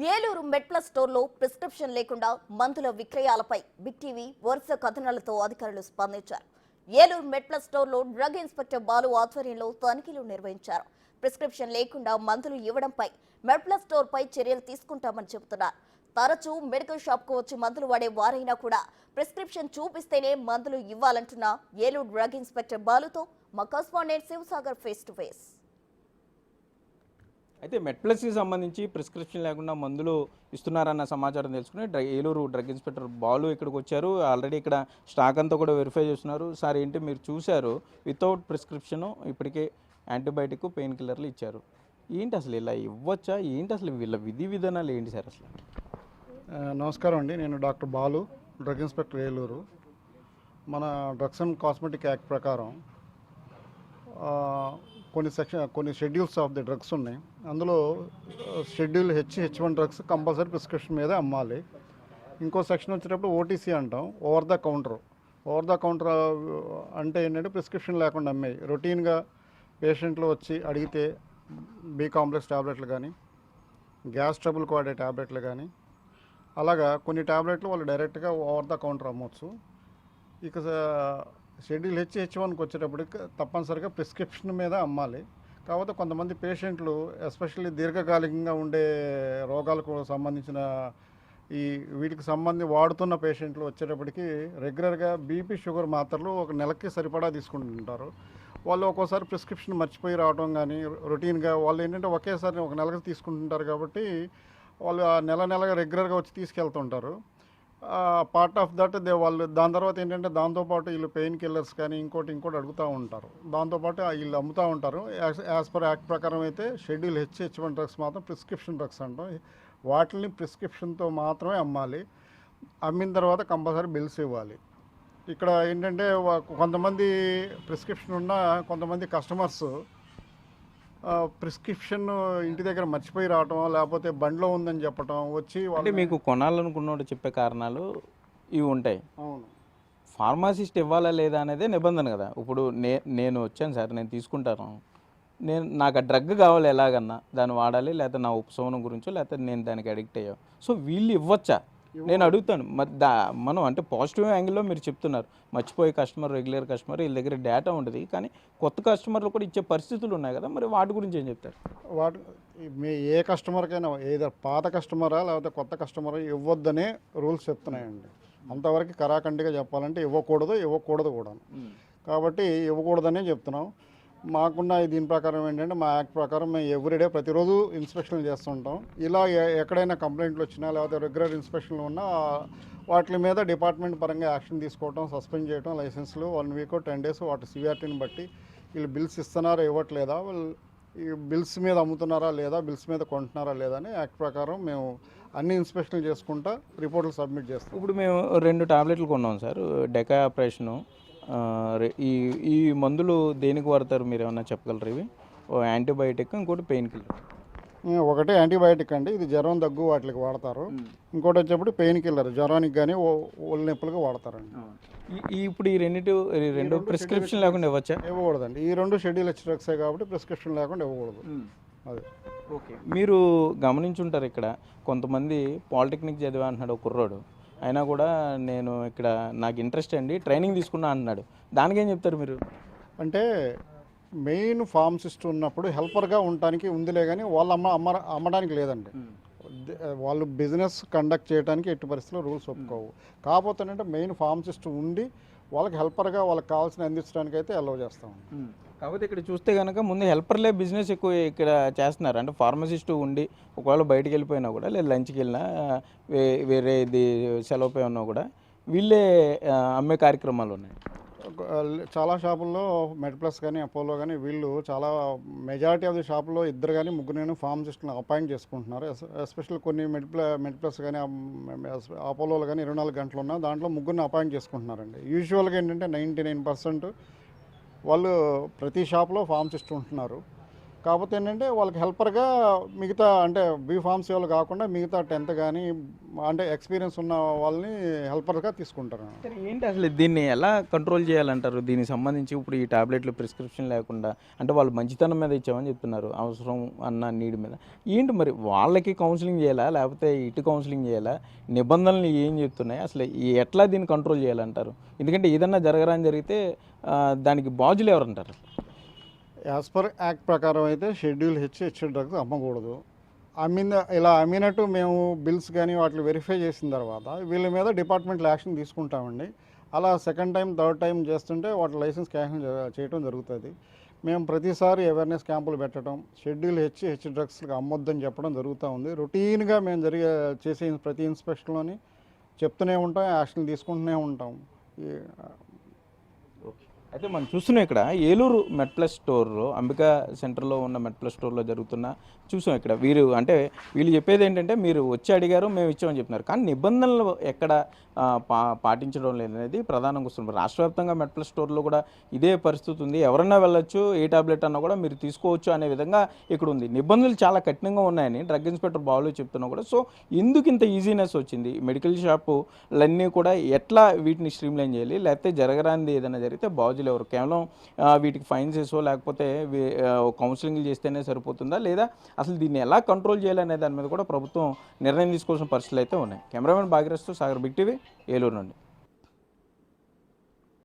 ఏలూరు మెట్ల స్టోర్లో ప్రిస్క్రిప్షన్ లేకుండా మందుల విక్రయాలపై బిగ్ టీవీ వరుస కథనాలతో అధికారులు స్పందించారు. ఏలూరు మెట్ల స్టోర్లో డ్రగ్ ఇన్స్పెక్టర్ బాలు ఆధ్వర్యంలో తనిఖీలు నిర్వహించారు. ప్రిస్క్రిప్షన్ లేకుండా మందులు ఇవ్వడంపై మెట్ల స్టోర్పై చర్యలు తీసుకుంటామని చెబుతున్నారు. తరచూ మెడికల్ షాప్కు వచ్చి మందులు వాడే వారైనా కూడా ప్రిస్క్రిప్షన్ చూపిస్తేనే మందులు ఇవ్వాలంటున్న ఏలూరు డ్రగ్ ఇన్స్పెక్టర్ బాలుతో మా correspondent Shivasagar face to face. అయితే మెట్ప్లస్కి సంబంధించి ప్రిస్క్రిప్షన్ లేకుండా మందులు ఇస్తున్నారన్న సమాచారం తెలుసుకుని drug Eluru drug inspector Balu ఇక్కడికి వచ్చారు. ఆల్రెడీ ఇక్కడ స్టాక్ అంతా కూడా వెరిఫై చేస్తున్నారు. సార్ ఏంటి మీరు చూశారు? వితౌట్ ప్రిస్క్రిప్షన్ ఇప్పటికే యాంటీబయాటిక్ పెయిన్ కిల్లర్లు ఇచ్చారు. ఏంటి అసలు ఇలా ఇవ్వచ్చా? ఏంటి అసలు వీళ్ళ విధి విధానాలు ఏంటి సార్ అసలు? నమస్కారం అండి. నేను doctor Balu drug inspector Eluru. మన డ్రగ్స్ అండ్ కాస్మెటిక్ యాక్ట్ ప్రకారం కొన్ని సెక్షన్ కొన్ని షెడ్యూల్స్ ఆఫ్ ది డ్రగ్స్ ఉన్నాయి. అందులో schedule H H one drugs compulsory prescription మీద అమ్మాలి. ఇంకో సెక్షన్ వచ్చేటప్పుడు ఓటీసీ అంటాం over the counter over the counter అంటే ఏంటంటే ప్రిస్క్రిప్షన్ లేకుండా అమ్మాయి. రొటీన్గా పేషెంట్లు వచ్చి అడిగితే బీ కాంప్లెక్స్ ట్యాబ్లెట్లు కానీ గ్యాస్ ట్రబుల్కి వాడే ట్యాబ్లెట్లు కానీ అలాగా కొన్ని ట్యాబ్లెట్లు వాళ్ళు డైరెక్ట్గా ఓవర్ ద కౌంటర్ అమ్మవచ్చు ఇక షెడ్యూల్ హెచ్ హెచ్ వన్కి వచ్చేటప్పటికి తప్పనిసరిగా ప్రిస్క్రిప్షన్ మీద అమ్మాలి. కాకపోతే కొంతమంది పేషెంట్లు ఎస్పెషల్లీ దీర్ఘకాలికంగా ఉండే రోగాలకు సంబంధించిన ఈ వీటికి సంబంధించి వాడుతున్న పేషెంట్లు వచ్చేటప్పటికి రెగ్యులర్గా బీపీ షుగర్ మాత్రలు ఒక నెలకి సరిపడా తీసుకుంటుంటారు. వాళ్ళు ఒక్కోసారి ప్రిస్క్రిప్షన్ మర్చిపోయి రావడం కానీ రొటీన్గా వాళ్ళు ఏంటంటే ఒకేసారి ఒక నెలకి తీసుకుంటుంటారు కాబట్టి వాళ్ళు ఆ నెల నెలగా రెగ్యులర్గా వచ్చి తీసుకెళ్తుంటారు. పార్ట్ ఆఫ్ దట్ దే వాళ్ళు దాని తర్వాత ఏంటంటే దాంతోపాటు వీళ్ళు పెయిన్ కిల్లర్స్ కానీ ఇంకోటి ఇంకోటి అడుగుతూ ఉంటారు. దాంతోపాటు ఆ వీళ్ళు అమ్ముతూ ఉంటారు. యాజ్ పర్ యాక్ట్ ప్రకారం అయితే షెడ్యూల్ హెచ్ వన్ డ్రగ్స్ మాత్రం ప్రిస్క్రిప్షన్ డ్రగ్స్ అంటాం. వాటిని ప్రిస్క్రిప్షన్తో మాత్రమే అమ్మాలి. అమ్మిన తర్వాత కంపల్సరీ బిల్స్ ఇవ్వాలి. ఇక్కడ ఏంటంటే కొంతమంది ప్రిస్క్రిప్షన్ ఉన్న కొంతమంది కస్టమర్స్ ప్రిస్క్రిప్షన్ ఇంటి దగ్గర మర్చిపోయి రావటం లేకపోతే బండిలో ఉందని చెప్పటం వచ్చి అంటే మీకు కొనాలనుకున్నోడు చెప్పే కారణాలు ఇవి ఉంటాయి. అవును. ఫార్మాసిస్ట్ ఇవ్వాలా లేదా అనేదే నిబంధన కదా. ఇప్పుడు నే నేను వచ్చాను సార్ నేను తీసుకుంటాను. నేను నాకు ఆ డ్రగ్ కావాలి ఎలాగన్నా దాన్ని వాడాలి లేకపోతే నా ఉపశమనం గురించో లేకపోతే నేను దానికి అడిక్ట్ అయ్యా. సో వీళ్ళు ఇవ్వచ్చా? నేను అడుగుతాను. మరి దా మనం అంటే పాజిటివ్ యాంగిల్లో మీరు చెప్తున్నారు. మర్చిపోయే కస్టమర్ రెగ్యులర్ కస్టమర్ వీళ్ళ దగ్గర డేటా ఉంటుంది కానీ కొత్త కస్టమర్లు కూడా ఇచ్చే పరిస్థితులు ఉన్నాయి కదా మరి వాటి గురించి ఏం చెప్తారు? వాటి మీ ఏ కస్టమర్కైనా ఏదో పాత కస్టమరా లేకపోతే కొత్త కస్టమరా ఇవ్వద్దనే రూల్స్ చెప్తున్నాయండి. అంతవరకు కరాఖండిగా చెప్పాలంటే ఇవ్వకూడదు ఇవ్వకూడదు కూడా కాబట్టి ఇవ్వకూడదనే చెప్తున్నాం. మాకున్న దీని ప్రకారం ఏంటంటే మా యాక్ట్ ప్రకారం మేము ఎవ్రీడే ప్రతిరోజు ఇన్స్పెక్షన్లు చేస్తుంటాం. ఇలా ఎక్కడైనా కంప్లైంట్లు వచ్చినా లేకపోతే రెగ్యులర్ ఇన్స్పెక్షన్లు ఉన్నా వాటి మీద డిపార్ట్మెంట్ పరంగా యాక్షన్ తీసుకోవటం సస్పెండ్ చేయడం లైసెన్స్లు వన్ వీక్ టెన్ డేస్ వాటి సివిఆర్టీని బట్టి వీళ్ళు బిల్స్ ఇస్తున్నారా ఇవ్వట్లేదా వాళ్ళు ఈ బిల్స్ మీద అమ్ముతున్నారా లేదా బిల్స్ మీద కొంటున్నారా లేదా అని యాక్ట్ ప్రకారం మేము అన్ని ఇన్స్పెక్షన్లు చేసుకుంటా రిపోర్ట్లు సబ్మిట్ చేస్తాం. ఇప్పుడు మేము రెండు టాబ్లెట్లు కొన్నాం సార్. డెకా ఆపరేషను ఈ ఈ మందులు దేనికి వాడతారు మీరు ఏమన్నా చెప్పగలరు ఇవి? ఓ యాంటీబయాటిక్ ఇంకోటి పెయిన్ కిల్లర్. ఒకటి యాంటీబయాటిక్ అండి. ఇది జ్వరం దగ్గు వాటికి వాడతారు. ఇంకోటి వచ్చేప్పుడు పెయిన్ కిల్లర్ జ్వరానికి కానీ ఒళ్ళు నొప్పులుగా వాడతారండి. ఇప్పుడు ఈ రెండిటి ఈ రెండు ప్రిస్క్రిప్షన్ లేకుండా ఇవ్వచ్చా? ఇవ్వకూడదండి. ఈ రెండు షెడ్యూల్ హెచ్ డ్రగ్సే కాబట్టి ప్రిస్క్రిప్షన్ లేకుండా ఇవ్వకూడదు. అది. ఓకే. మీరు గమనించుంటారు ఇక్కడ. కొంతమంది పాలిటెక్నిక్ చదివా అంటున్నాడు ఒక కుర్రోడు. అయినా కూడా నేను ఇక్కడ నాకు ఇంట్రెస్ట్ అండి. ట్రైనింగ్ తీసుకున్నా అంటున్నాడు దానికి ఏం చెప్తారు మీరు? అంటే మెయిన్ ఫార్మసిస్ట్ ఉన్నప్పుడు హెల్పర్గా ఉండటానికి ఉందిలే కానీ వాళ్ళు అమ్మ అమ్మ అమ్మడానికి లేదండి. ద- వాళ్ళు బిజినెస్ కండక్ట్ చేయడానికి ఎట్టి పరిస్థితుల్లో రూల్స్ ఒప్పుకోవు. కాకపోతే అంటే మెయిన్ ఫార్మసిస్ట్ ఉండి వాళ్ళకి హెల్పర్గా వాళ్ళకి కావాల్సిన అందించడానికి అయితే అలౌ చేస్తాం కాకపోతే ఇక్కడ చూస్తే కనుక ముందు హెల్పర్లే బిజినెస్ ఎక్కువ ఇక్కడ చేస్తున్నారు. అంటే ఫార్మసిస్ట్ ఉండి ఒకవేళ బయటికి వెళ్ళిపోయినా కూడా లేదా లంచ్కి వెళ్ళినా వే వేరే ఇది సెలవుపై ఉన్నా కూడా వీళ్ళే అమ్మే కార్యక్రమాలు ఉన్నాయి. చాలా షాపుల్లో మెడ్ ప్లస్ కానీ అపోలో కానీ వీళ్ళు చాలా మెజారిటీ ఆఫ్ ది షాపుల్లో ఇద్దరు కానీ ముగ్గురు నేను ఫార్మసిస్ట్ని అపాయింట్ చేసుకుంటున్నారు. ఎస్- ఎస్పెషల్ కొన్ని మెడ్ ప్ల మెడ్ ప్లస్ కానీ అపోలోలు కానీ ఇరవై నాలుగు గంటలు ఉన్నా దాంట్లో ముగ్గురిని అపాయింట్ చేసుకుంటున్నారండి. యూజువల్గా ఏంటంటే నైంటీ నైన్ పర్సెంట్ వాళ్ళు ప్రతి షాప్లో ఫార్మసిస్ట్ ఉంటున్నారు కాకపోతే ఏంటంటే వాళ్ళకి హెల్పర్గా మిగతా అంటే బీ సేవలు వాళ్ళు కాకుండా మిగతా టెన్త్ కానీ అంటే ఎక్స్పీరియన్స్ ఉన్న వాళ్ళని హెల్పర్గా తీసుకుంటారు. ఏంటి అసలు దీన్ని ఎలా కంట్రోల్ చేయాలంటారు? దీనికి సంబంధించి ఇప్పుడు ఈ టాబ్లెట్లు ప్రిస్క్రిప్షన్ లేకుండా అంటే వాళ్ళు మంచితనం మీద ఇచ్చామని చెప్తున్నారు. అవసరం అన్న నీడ్ మీద. ఏంటి మరి వాళ్ళకి కౌన్సిలింగ్ చేయాలా? లేకపోతే ఇటు కౌన్సిలింగ్ చేయాలా? నిబంధనలు ఏం చెప్తున్నాయి? అసలు ఈ ఎట్లా దీన్ని కంట్రోల్ చేయాలంటారు? ఎందుకంటే ఏదన్నా జరగరాని జరిగితే దానికి బాజులు ఎవరంటారు? యాజ్ పర్ యాక్ట్ ప్రకారం అయితే షెడ్యూల్ హెచ్ హెచ్ డ్రగ్స్ అమ్మకూడదు. అమ్మిన ఇలా అమ్మినట్టు మేము బిల్స్ కానీ వాటిని వెరిఫై చేసిన తర్వాత వీళ్ళ మీద డిపార్ట్మెంట్ యాక్షన్ తీసుకుంటామండి. అలా సెకండ్ టైం థర్డ్ టైం చేస్తుంటే వాటి లైసెన్స్ క్యాన్సిల్ చేయడం జరుగుతుంది. మేము ప్రతిసారి అవేర్నెస్ క్యాంపులు పెట్టడం షెడ్యూల్ హెచ్ హెచ్ డ్రగ్స్కి అమ్మొద్దని చెప్పడం జరుగుతూ ఉంది. రొటీన్గా మేము జరిగే చేసే ప్రతి ఇన్స్పెక్షన్లోని చెప్తూనే ఉంటాం యాక్షన్ తీసుకుంటూనే ఉంటాం. అయితే మనం చూస్తున్నాం ఇక్కడ ఏలూరు మెడ్ ప్లస్ స్టోర్లో అంబికా సెంటర్లో ఉన్న మెడ్ ప్లస్ స్టోర్లో జరుగుతున్న చూసాం ఇక్కడ. వీరు అంటే వీళ్ళు చెప్పేది ఏంటంటే మీరు వచ్చి అడిగారు మేము ఇచ్చామని చెప్తున్నారు కానీ నిబంధనలు ఎక్కడ పా పాటించడం లేదనేది ప్రధానంగా వస్తుంది. రాష్ట్ర వ్యాప్తంగా మెట్ప్లస్ స్టోర్లో కూడా ఇదే పరిస్థితి ఉంది. ఎవరన్నా వెళ్ళొచ్చు ఏ టాబ్లెట్ అన్నా కూడా మీరు తీసుకోవచ్చు అనే విధంగా ఇక్కడ ఉంది. నిబంధనలు చాలా కఠినంగా ఉన్నాయని డ్రగ్ ఇన్స్పెక్టర్ బాలు చెప్తున్నా కూడా. సో ఎందుకు ఇంత ఈజీనెస్ వచ్చింది? మెడికల్ షాపులన్నీ కూడా ఎట్లా వీటిని స్ట్రీమ్లైన్ చేయాలి? లేకపోతే జరగరానిది ఏదైనా జరిగితే ఛార్జీలు ఎవరు? కేవలం వీటికి ఫైన్స్ వేసో లేకపోతే కౌన్సిలింగ్ చేస్తేనే సరిపోతుందా? లేదా అసలు దీన్ని ఎలా కంట్రోల్ చేయాలనే దాని మీద కూడా ప్రభుత్వం నిర్ణయం తీసుకోవాల్సిన పరిస్థితులు అయితే ఉన్నాయి. కెమెరామెన్ భాగ్యరస్తు సాగర్ బిగ్ టీవీ ఏలూరు నుండి.